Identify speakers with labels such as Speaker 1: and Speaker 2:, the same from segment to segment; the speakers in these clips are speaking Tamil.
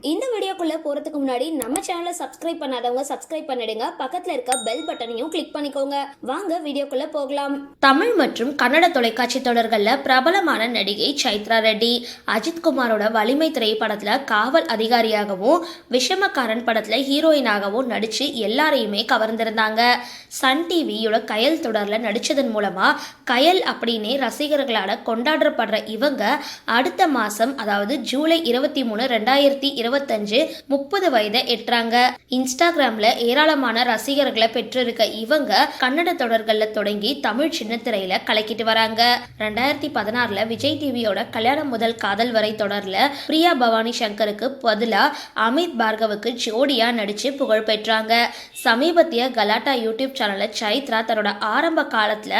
Speaker 1: இந்த வீடியோக்குள்ளே போறதுக்கு முன்னாடி நம்ம சேனலை சப்ஸ்கிரைப் பண்ணாதவங்க சப்ஸ்கிரைப் பண்ணிடுங்க. பக்கத்தில் இருக்க பெல் பட்டனையும் கிளிக் பண்ணிக்கோங்க. வாங்க வீடியோக்குள்ளே போகலாம். தமிழ் மற்றும் கன்னட தொலைக்காட்சி தொடர்களில் பிரபலமான நடிகை சைத்ரா ரெட்டி அஜித் குமாரோட வலிமை திரைப்படத்தில் காவல் அதிகாரியாகவும் விஷமக்காரன் படத்தில் ஹீரோயினாகவும் நடித்து எல்லாரையுமே கவர்ந்திருந்தாங்க. சன் டிவியோட கயல் தொடரில் நடித்ததன் மூலமாக கயல் அப்படின்னே ரசிகர்களால் கொண்டாடப்படுற இவங்க அடுத்த மாதம் அதாவது ஜூலை இருபத்தி மூணு ரெண்டாயிரத்தி இருபத்தஞ்சு முப்பது வயதை எட்டுறாங்க. இன்ஸ்டாகிராம்ல ஏராளமான ரசிகர்களை பெற்றிருக்க இவங்க கன்னட தொடர்கள்ல தொடங்கி தமிழ் சின்னத்திரையில கலக்கிட்டு வராங்க. ரெண்டாயிரத்தி பதினாறுல விஜய் டிவியோட கல்யாணம் முதல் காதல் வரை தொடர்ல பிரியா பவானி சங்கருக்கு பதிலா அமித் பார்கவுக்கு ஜோடியா நடிச்சு புகழ் பெற்றாங்க. சமீபத்திய கலாட்டா யூடியூப் சேனல்ல சைத்ரா தன்னோட ஆரம்ப காலத்துல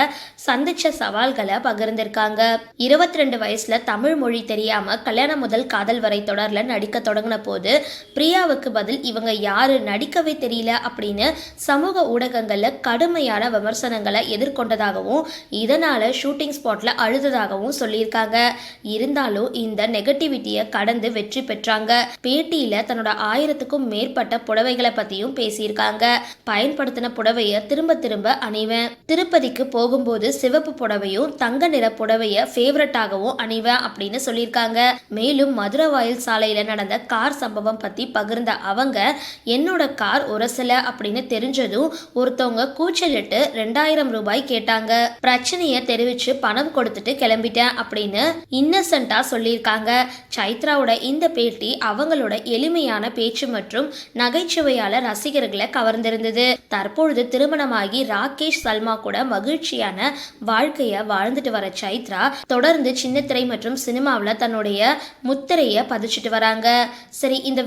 Speaker 1: சந்திச்ச சவால்களை பகிர்ந்திருக்காங்க. இருபத்தி ரெண்டு வயசுல தமிழ் மொழி தெரியாம கல்யாணம் முதல் காதல் வரை தொடர்ல நடிக்க தொடங்கின போது பிரியாவுக்கு பதில் இவங்க யாரு நடிக்கவே தெரியல அப்படின்னு சமூக ஊடகங்களில் கடுமையான விமர்சனங்களை எதிர்கொண்டதாகவும் இதனால் ஷூட்டிங் ஸ்பாட்டில் அழுததாகவும் சொல்லியிருக்காங்க. இருந்தாலும் இந்த நெகட்டிவிட்டியை கடந்து வெற்றி பெற்றாங்க. பேட்டியில் தன்னோட ஆயிரத்துக்கும் மேற்பட்ட புடவைகளை பற்றியும் பேசியிருக்காங்க. பயன்படுத்தின புடவைய திரும்ப திரும்ப அணிவேன். திருப்பதிக்கு போகும்போது சிவப்பு புடவையும் தங்க நிற புடவையை ஃபேவரட்டாகவும் அணிவேன் அப்படின்னு சொல்லியிருக்காங்க. மேலும் மதுரவாயில் சாலையில் நடந்த கார் சம்பவம் பற்றி பகிர்ந்த அவங்க என்னோட கார் உரசல அப்படின்னு தெரிஞ்சதும் ஒருத்தவங்க கூச்சலிட்டு ரெண்டாயிரம் ரூபாய் கேட்டாங்க. பிரச்சனையை தெரிவிச்சு பணம் கொடுத்துட்டு கிளம்பிட்டேன் அப்படின்னு இன்னசென்ட்டாக சொல்லியிருக்காங்க. சைத்ராவோட இந்த பேட்டி அவங்களோட எளிமையான பேச்சு மற்றும் நகைச்சுவையால ரசிகர்களை கவர்ந்திருந்தது. தற்பொழுது திருமணமாகி ராகேஷ் சல்மா கூட மகிழ்ச்சியான வாழ்க்கையை வாழ்ந்துட்டு வர சைத்ரா தொடர்ந்து சின்னத்திரை மற்றும் சினிமாவில் தன்னுடைய முத்திரையை பதிச்சுட்டு வராங்க. சரி இந்த